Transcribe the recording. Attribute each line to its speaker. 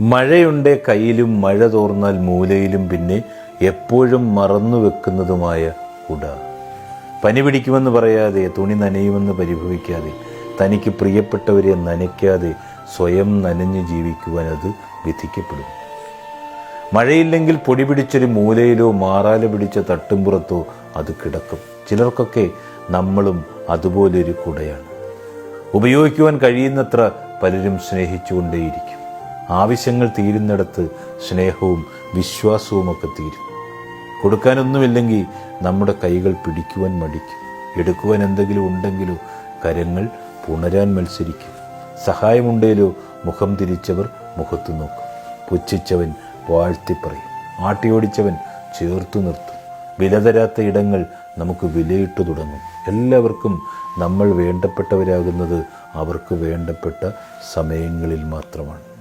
Speaker 1: മഴയുണ്ട് കയ്യിലും മഴ തോർന്നാൽ മൂലയിലും പിന്നെ എപ്പോഴും മറന്നു വെക്കുന്നതുമായ കുട പനി പിടിക്കുമെന്ന് പറയാതെ തുണി നനയുമെന്ന് പരിഭവിക്കാതെ തനിക്ക് പ്രിയപ്പെട്ടവരെ നനയ്ക്കാതെ സ്വയം നനഞ്ഞു ജീവിക്കുവാൻ അത് വിധിക്കപ്പെടും. മഴയില്ലെങ്കിൽ പൊടി പിടിച്ചൊരു മൂലയിലോ മാറാല പിടിച്ച തട്ടുംപുറത്തോ അത് കിടക്കും. ചിലർക്കൊക്കെ നമ്മളും അതുപോലൊരു കുടയാണ്. ഉപയോഗിക്കുവാൻ കഴിയുന്നത്ര പലരും സ്നേഹിച്ചുകൊണ്ടേയിരിക്കും. ആവശ്യങ്ങൾ തീരുന്നിടത്ത് സ്നേഹവും വിശ്വാസവുമൊക്കെ തീരും. കൊടുക്കാനൊന്നുമില്ലെങ്കിൽ നമ്മുടെ കൈകൾ പിടിക്കുവാൻ മടിക്കും. എടുക്കുവാൻ എന്തെങ്കിലും ഉണ്ടെങ്കിലോ കരങ്ങൾ പുണരാൻ മത്സരിക്കും. സഹായമുണ്ടേലോ മുഖം തിരിച്ചവർ മുഖത്തു നോക്കും. പുച്ഛിച്ചവൻ വാഴ്ത്തിപ്പറയും ആട്ടിയോടിച്ചവൻ ചേർത്തു നിർത്തും. വിലതരാത്ത ഇടങ്ങൾ നമുക്ക് വിലയിട്ടു തുടങ്ങും. എല്ലാവർക്കും നമ്മൾ വേണ്ടപ്പെട്ടവരാകുന്നത് അവർക്ക് വേണ്ടപ്പെട്ട സമയങ്ങളിൽ മാത്രമാണ്.